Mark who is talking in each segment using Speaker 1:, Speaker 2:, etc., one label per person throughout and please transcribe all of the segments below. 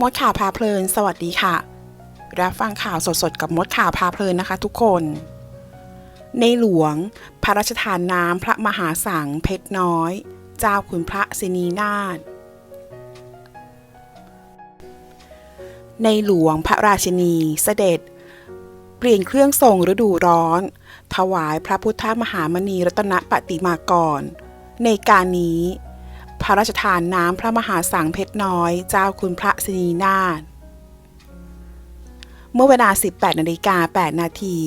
Speaker 1: มดข่าวพาเพลิน สวัสดีค่ะ รับฟังข่าวสดๆ กับมดข่าวพาเพลินนะคะทุกคน ในหลวง พระราชทานน้ำพระมหาสังเพชรน้อย เจ้าคุณพระสินีนาถในหลวงพระราชินีเสด็จ เปลี่ยนเครื่องทรงฤดูร้อน ถวายพระพุทธมหามณีรัตนปฏิมากร ในการนี้ ระราชทานน้ำพระมหาสังเพชรน้อย เจ้าคุณพระสินีนาถเมื่อเวลา 18นาฬิกา8นาที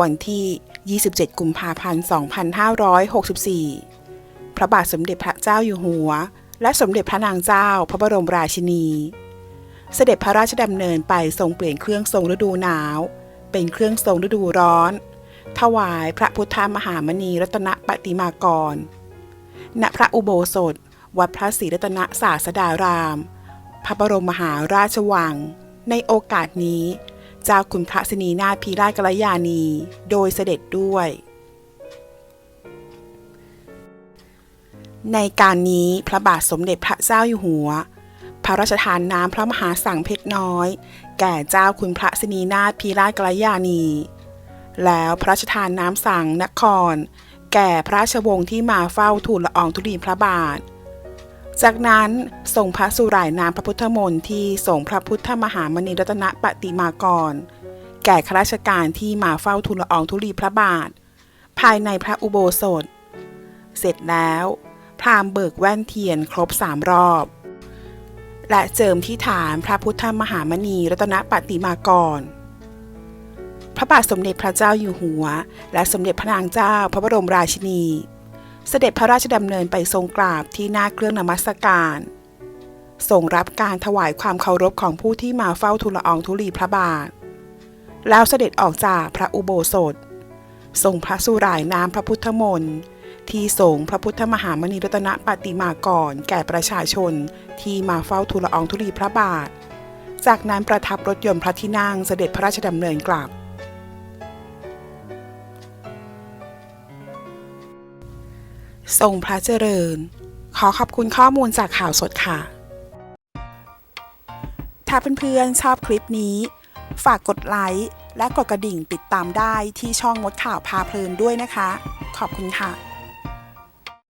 Speaker 1: วันที่ 27 กุมภาพันธ์ 2564 พระบาทสมเด็จพระเจ้าอยู่หัว และสมเด็จพระนางเจ้าพระบรมราชินี เสด็จพระราชดำเนินไปทรงเปลี่ยนเครื่องทรงฤดูหนาว เป็นเครื่องทรงฤดูร้อน ถวายพระพุทธมหามณีรัตนปฏิมากร ณ พระอุโบสถ วัดพระศรีรัตนศาสดาราม พระบรมมหาราชวัง ในโอกาสนี้เจ้าคุณพระสนีนาถพีราชกัลยาณี โดยเสด็จด้วย ในการนี้พระบาทสมเด็จพระเจ้าอยู่หัว พระราชทานน้ำพระมหาสังเพชรน้อย แก่เจ้าคุณพระสนีนาถพีราชกัลยาณี แล้วพระราชทานน้ำสังนคร แก่พระราชวงศ์ที่มาเฝ้าทูลละอองธุลีพระบาท จากนั้นส่งพระสุรายน้ำพระพุทธมนต์ที่ส่งพระพุทธมหามณีรัตนปฏิมากร แก่ข้าราชการที่มาเฝ้าทูลละอองธุลีพระบาท ภายในพระอุโบสถ เสร็จแล้ว พราหมณ์เบิกแว่นเทียนครบสามรอบ และเจิมที่ฐานพระพุทธมหามณีรัตนปฏิมากร พระบาทสมเด็จพระเจ้าอยู่หัว และสมเด็จพระนางเจ้าพระบรมราชินี เสด็จพระราชดำเนินไปทรงกราบที่หน้าเครื่องนมัสการทรงรับการถวายความเคารพของผู้ที่มาเฝ้าทูลละอองธุลีพระบาท แล้วเสด็จออกจากพระอุโบสถทรงพระสุรายน้ำพระพุทธมนต์ที่ทรงพระพุทธมหามณีรัตนปฏิมากรแก่ประชาชนที่มาเฝ้าทูลละอองธุลีพระบาท จากนั้นประทับรถยนต์พระที่นั่งเสด็จพระราชดำเนินกลับ ทรงพระเจริญ ขอขอบคุณข้อมูลจากข่าวสดค่ะ ถ้าเพื่อนๆชอบคลิปนี้ ฝากกดไลค์และกดกระดิ่งติดตามได้ที่ช่องมดข่าวพาเพลินด้วยนะคะ ขอบคุณค่ะ